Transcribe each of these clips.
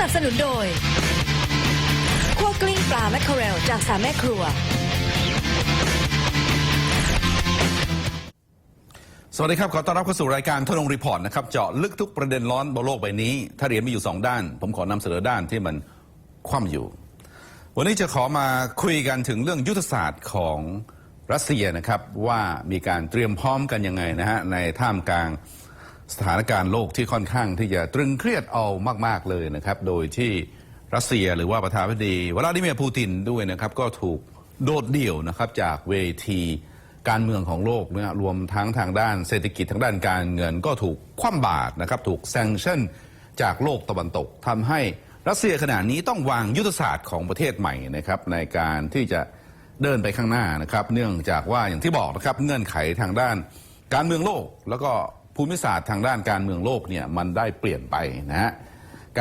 นับสนุนโดยคั่วกลิ้งปลาแมคเคอเรลจากสามแม่ครัว สวัสดีครับ ขอต้อนรับเข้าสู่รายการทนงรีพอร์ตนะครับ เจาะลึกทุกประเด็นร้อนบนโลกใบนี้ ถ้าเหรียญมีอยู่ 2 ด้าน ผมขอนำเสนอด้านที่มันคว่ำอยู่ วันนี้จะขอมาคุยกันถึงเรื่องยุทธศาสตร์ของรัสเซียนะครับว่ามีการเตรียมพร้อมกันยังไงนะฮะในท่ามกลาง สถานการณ์โลกที่ค่อนข้างที่จะตรึงเครียดเอามาก ๆ เลยนะครับ โดยที่รัสเซียหรือว่าประธานาธิบดีวลาดิเมียร์ปูตินด้วยนะครับ ก็ถูกโดดเดี่ยวนะครับจากเวทีการเมืองของโลกนะรวมทั้งทางด้านเศรษฐกิจทางด้านการเงินก็ถูกคว่ำบาตรนะครับ ถูกแซงชั่นจากโลกตะวันตกทำให้รัสเซียขณะนี้ต้องวางยุทธศาสตร์ของประเทศใหม่นะครับในการที่จะเดินไปข้างหน้านะครับ เนื่องจากว่าอย่างที่บอกนะครับเงื่อนไขทางด้านการเมืองโลกแล้วก็ ภูมิศาสตร์ทางด้านการเมืองโลกเนี่ยมันได้เปลี่ยนไปนะฮะ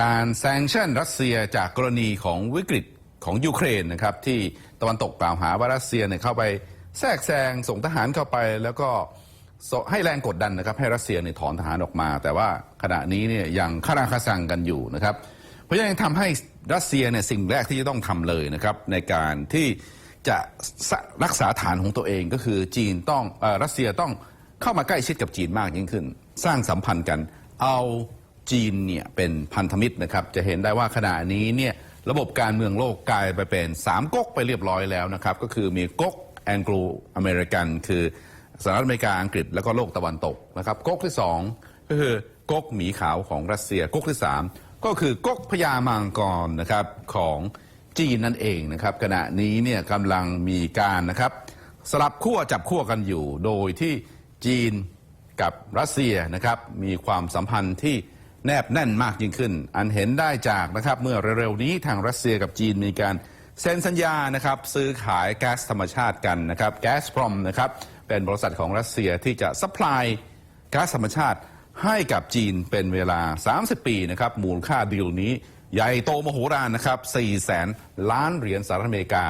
การแซงชั่นรัสเซียจากกรณีของวิกฤตของยูเครนนะครับที่ตะวันตกกล่าวหาว่ารัสเซียเนี่ยเข้าไปแทรกแซงส่งทหารเข้าไปแล้วก็ให้แรงกดดันนะครับให้รัสเซียเนี่ยถอนทหารออกมา แต่ว่าขณะนี้เนี่ยยังคาราคาซังกันอยู่นะครับ เพราะฉะนั้นทำให้รัสเซียเนี่ยสิ่งแรกที่จะต้องทำเลยนะครับในการที่จะรักษาฐานของตัวเองก็คือจีนต้องอรัสเซียต้อง เข้ามาใกล้ชิดกับจีนมากยิ่งขึ้น สร้างสัมพันธ์กัน เอาจีนเนี่ยเป็นพันธมิตรนะครับ จะเห็นได้ว่าขณะนี้เนี่ยระบบการเมืองโลกกลายไปเป็นสามก๊กไปเรียบร้อยแล้วนะครับ ก็คือมีก๊กแองโกลอเมริกันคือสหรัฐอเมริกาอังกฤษแล้วก็โลกตะวันตกนะครับก๊กที่สองก็คือก๊กหมีขาวของรัสเซียก๊กที่สามก็คือก๊กพญามังกรนะครับของจีนนั่นเองนะครับ ขณะนี้เนี่ยกำลังมีการนะครับ สลับขั้วจับขั้วกันอยู่โดยที่ จีนกับรัสเซียนะครับมีความสัมพันธ์ที่แนบแน่นมากยิ่งขึ้น อันเห็นได้จากนะครับเมื่อเร็วๆนี้ทางรัสเซียกับจีนมีการเซ็นสัญญานะครับซื้อขายแก๊สธรรมชาติกันนะครับแก๊สพรอมนะครับเป็นบริษัทของรัสเซียที่จะซัพพลายก๊าซธรรมชาติให้กับจีนเป็นเวลา 30 ปีนะครับมูลค่าดีลนี้ ใหญ่โตมโหฬารนะครับ4แสนล้านเหรียญสหรัฐอเมริกา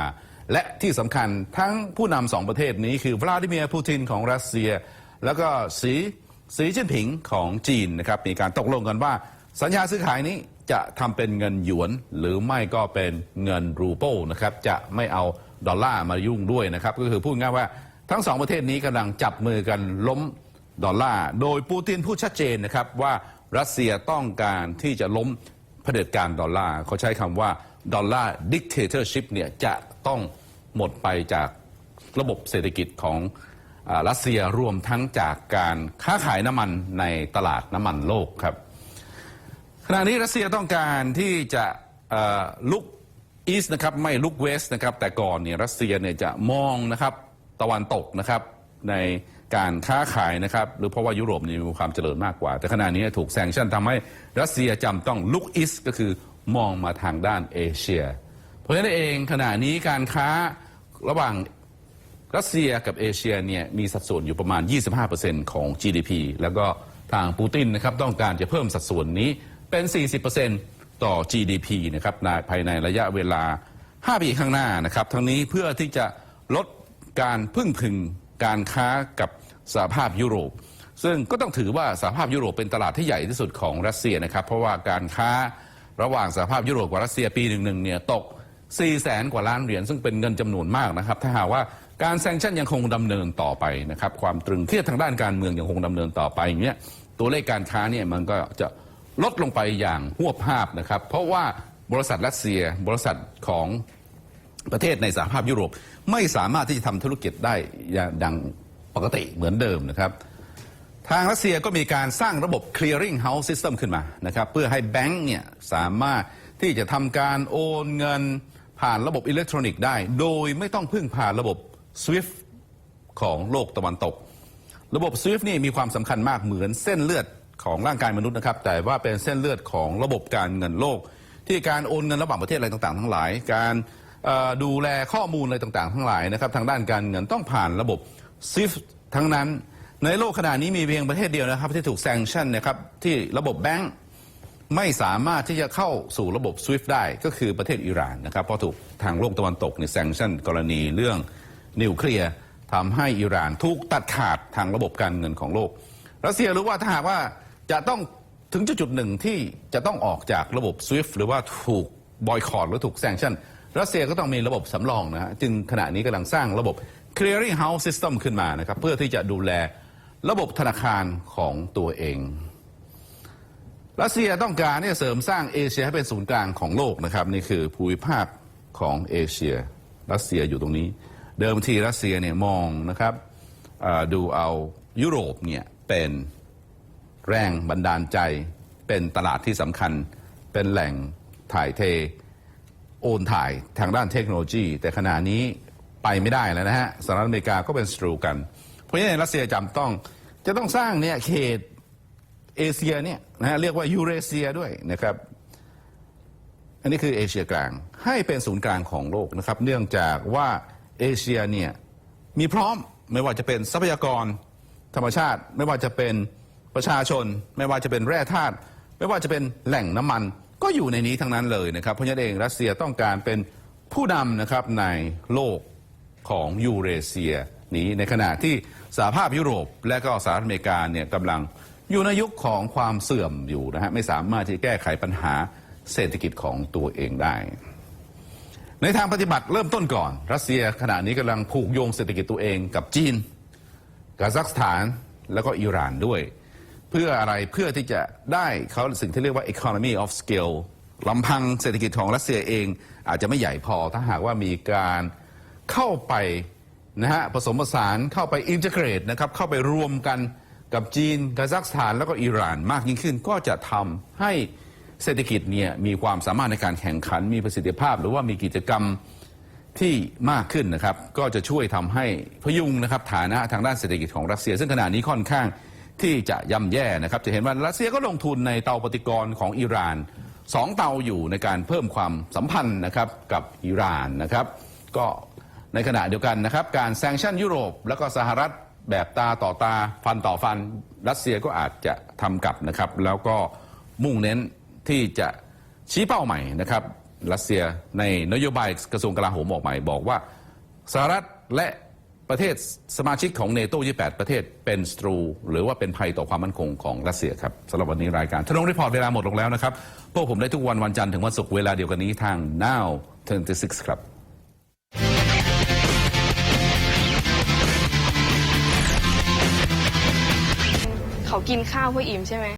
และที่สำคัญทั้งผู้นำสองประเทศนี้คือวลาดิเมียร์ปูตินของรัสเซีย แล้วก็สีสีจิ้นผิงของจีนนะครับมีการตกลงกันว่า สัญญาซื้อขายนี้จะทำเป็นเงินหยวน หรือไม่ก็เป็นเงินรูเปิลนะครับจะไม่เอาดอลลาร์มายุ่งด้วยนะครับก็คือพูดง่ายว่าทั้งสองประเทศนี้กำลังจับมือกันล้มดอลลาร์โดยปูตินพูดชัดเจนนะครับว่ารัสเซียต้องการที่จะล้มเผด็จการดอลลาร์เขาใช้คำว่าดอลลาร์ดิกเตอร์ชิพเนี่ยจะต้อง หมดไปจากระบบเศรษฐกิจของอรัสเซียรวมทั้งจากการค้าขายน้ำมันในตลาดน้ำมันโลกครับขณะนี้รัสเซียต้องการที่จะลุกอีสนะครับไม่ลุกเวสนะครับแต่ก่อนเนี่ยรัสเซียเนี่ยจะมองนะครับตะวันตกนะครับในการค้าขายนะครับหรือเพราะว่ายุโรปนี่มีความเจริญมากกว่า แต่ขณะนี้ถูกแซงชั่นทำให้รัสเซียจำต้องลุกอีสก็คือมองมาทางด้านเอเชีย ราะฉะนั้นเองขณะนี้การค้าระหว่างรัสเซียกับเอเชียเนี่ยมีสัดส่วนอยู่ประมาณ 25%ของ GDP แล้วก็ทางปูตินนะครับต้องการจะเพิ่มสัดส่วนนี้เป็น 40%ต่อ GDP นะครับในภายในระยะเวลา 5 ปีข้างหน้านะครับ ทั้งนี้เพื่อที่จะลดการพึ่งพึงการค้ากับสหภาพยุโรป ซึ่งก็ต้องถือว่าสหภาพยุโรปเป็นตลาดที่ใหญ่ที่สุดของรัสเซียนะครับ เพราะว่าการค้าระหว่างสหภาพยุโรปกับรัสเซียปีหนึ่งๆเนี่ยตก 4แสนกว่าล้านเหรียญซึ่งเป็นเงินจำนวนมากนะครับ ถ้าหากว่าการแซงชั่นยังคงดำเนินต่อไปนะครับ ความตรึงเครียดทางด้านการเมืองยังคงดำเนินต่อไปอย่างเงี้ยตัวเลขการค้าเนี่ยมันก็จะลดลงไปอย่างหวบภาพนะครับ เพราะว่าบริษัทรัสเซียบริษัทของประเทศในสหภาพยุโรปไม่สามารถที่จะทำธุรกิจได้อย่างดังปกติเหมือนเดิมนะครับ ทางรัสเซียก็มีการสร้างระบบ clearing house system ขึ้นมานะครับ เพื่อให้แบงก์เนี่ยสามารถที่จะทำการโอนเงิน ผ่านระบบอิเล็กทรอนิกส์ได้ โดยไม่ต้องพึ่งผ่านระบบ SWIFT ของโลกตะวันตก ระบบ SWIFT นี่มีความสำคัญมากเหมือนเส้นเลือดของร่างกายมนุษย์นะครับ แต่ว่าเป็นเส้นเลือดของระบบการเงินโลก ที่การโอนเงินระหว่างประเทศอะไรต่างๆ ทั้งหลาย การดูแลข้อมูลอะไรต่างๆ ทั้งหลายนะครับทางด้านการเงินต้องผ่านระบบ SWIFT ทั้งนั้น ในโลกขณะนี้มีเพียงประเทศเดียวนะครับที่ถูกแซงชั่นนะครับที่ระบบแบงก์ ไม่สามารถที่จะเข้าสู่ระบบ SWIFT ได้ก็คือประเทศอิหร่านนะครับ เพราะถูกทางโลกตะวันตกเนี่ยแซงชั่นกรณีเรื่องนิวเคลียร์ทำให้อิหร่านถูกตัดขาดทางระบบการเงินของโลก รัสเซียรู้ว่าถ้าหากว่าจะต้องถึงจุดจุดหนึ่งที่จะต้องออกจากระบบ SWIFT หรือว่าถูกบอยคอรหรือถูกแซงชั่นรัสเซียก็ต้องมีระบบสำรองนะฮะจึงขณะนี้กำลังสร้างระบบ clearing house system ขึ้นมานะครับเพื่อที่จะดูแลระบบธนาคารของตัวเอง รัสเซียต้องการเนี่ยเสริมสร้างเอเชียให้เป็นศูนย์กลางของโลกนะครับนี่คือภูมิภาคของเอเชีย รัสเซียอยู่ตรงนี้ เดิมทีรัสเซียเนี่ยมองนะครับดูเอายุโรปเนี่ยเป็นแรงบันดาลใจ เป็นตลาดที่สำคัญ เป็นแหล่งถ่ายเท โอนถ่ายทางด้านเทคโนโลยี แต่ขณะนี้ไปไม่ได้แล้วนะฮะสหรัฐอเมริกาก็เป็นศัตรูกัน เพราะฉะนั้นรัสเซียจำต้องจะต้องสร้างเนี่ยเขต เอเชียเนี่ยนะฮะเรียกว่ายูเรเซียด้วยนะครับ อันนี้คือเอเชียกลางให้เป็นศูนย์กลางของโลกนะครับ เนื่องจากว่าเอเชียเนี่ยมีพร้อมไม่ว่าจะเป็นทรัพยากรธรรมชาติ ไม่ว่าจะเป็นประชาชน ไม่ว่าจะเป็นแร่ธาตุไม่ว่าจะเป็นแหล่งน้ำมันก็อยู่ในนี้ทั้งนั้นเลยนะครับ เพราะฉะนั้นเองรัสเซียต้องการเป็นผู้นำนะครับในโลกของยูเรเซียนี้ในขณะที่สหภาพยุโรปและก็สหรัฐอเมริกาเนี่ยกำลัง อยู่ในยุคของความเสื่อมอยู่นะฮะไม่สามารถที่จะแก้ไขปัญหาเศรษฐกิจของตัวเองได้ ในทางปฏิบัติเริ่มต้นก่อน รัสเซียขณะนี้กำลังผูกโยงเศรษฐกิจตัวเองกับจีนกาซัคสถานแล้วก็อิหร่านด้วย เพื่ออะไรเพื่อที่จะได้เขาสิ่งที่เรียกว่า economy of scale ลำพังเศรษฐกิจของรัสเซียเองอาจจะไม่ใหญ่พอถ้าหากว่ามีการเข้าไปนะฮะผสมผสานเข้าไปอิน e เกรตนะครับเข้าไปรวมกัน กับจีนกาซัคสถานแล้วก็อิหร่านมากยิ่งขึ้น ก็จะทำให้เศรษฐกิจเนี่ยมีความสามารถในการแข่งขัน มีประสิทธิภาพ หรือว่ามีกิจกรรมที่มากขึ้นนะครับ ก็จะช่วยทำให้พยุงนะครับฐานะทางด้านเศรษฐกิจของรัสเซีย ซึ่งขณะนี้ค่อนข้างที่จะย่ำแย่นะครับ จะเห็นว่ารัสเซียก็ลงทุนในเตาปฏิกรณ์ของอิหร่านสองเตาอยู่ในการเพิ่มความสัมพันธ์นะครับกับอิหร่านนะครับ ก็ในขณะเดียวกันนะครับ การแซงชั่นยุโรป แล้วก็สหรัฐ แบบตาต่อตาฟันต่อฟัน รัสเซียก็อาจจะทำกลับนะครับ แล้วก็มุ่งเน้นที่จะชี้เป้าใหม่นะครับ รัสเซียในนโยบายกระทรวงกลาโหมออกใหม่บอกว่าสหรัฐและประเทศสมาชิกของเนโต28 ประเทศเป็นศัตรู หรือว่าเป็นภัยต่อความมั่นคงของรัสเซียครับสำหรับวันนี้รายการทนงรีพอร์ตเวลาหมดลงแล้วนะครับ พวกผมได้ทุกวันวันจันทร์ถึงวันศุกร์เวลาเดียวกันนี้ทาง now 26 ครับ กินข้าวเพื่ออิ่มใช่ไหม